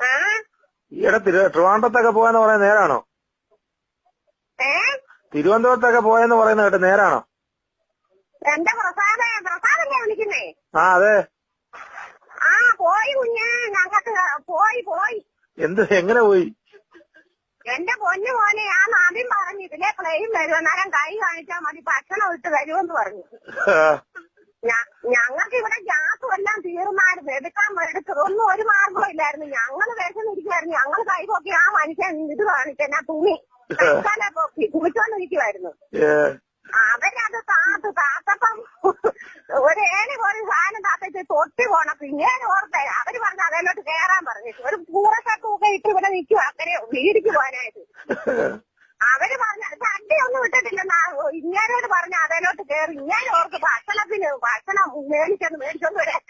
ആ? ഈയിടെ തിരു ട്രിവാൻഡ്രത്തൊക്കെ പോയെന്ന് പറയുന്നത് നേരാണോ? തിരുവനന്തപുരത്തൊക്കെ പോയെന്ന് പറയുന്നത് കേട്ടോ നേരാണോ? ആ അതെ. ആ പോയി കുഞ്ഞ് ഞങ്ങൾക്ക് പോയി പോയി. എന്ത് എങ്ങനെ പോയി? എന്റെ പൊന്നു പോലെ ഞാൻ ആദ്യം പറഞ്ഞു ഇതിലെ പ്ലെയിൻ വരും അന്നേരം കൈ കാണിച്ചാൽ മതി ഭക്ഷണം ഇട്ട് വരുമെന്ന് പറഞ്ഞു. ഒരു മാർഗവും ഇല്ലായിരുന്നു. ഞങ്ങൾ വിശന്നിരിക്കുമായിരുന്നു ഞങ്ങൾ കൈ പൊക്കി ആ മനുഷ്യൻ ഇത് കാണിച്ചെന്നാ തുണി തൽക്കാലം പൊക്കി കുളിച്ചോണ്ടിരിക്കുമായിരുന്നു അവരത് താത്ത് താത്തപ്പം ഒരു ഏണി പോലെ സാധനം താത്തച്ച് തൊട്ടി പോണം. പിന്നെ ഓർത്തെ അവർ പറഞ്ഞു അതിലോട്ട് കേറാൻ പറഞ്ഞു. ഒരു പൂറക്കട്ടൊക്കെ ഇട്ട് ഇവിടെ നിൽക്കുക അങ്ങനെ വീടിക്ക് പോകാനായിട്ട്. അവർ പറഞ്ഞ ഒന്നും വിട്ടിട്ടില്ല ഇങ്ങനോട് പറഞ്ഞ അതിലോട്ട് കേറി. ഇങ്ങനെ ഓർക്ക് ഭക്ഷണത്തിന് ഭക്ഷണം മേടിച്ചൊന്ന് മേടിച്ചോണ്ട് വരാൻ.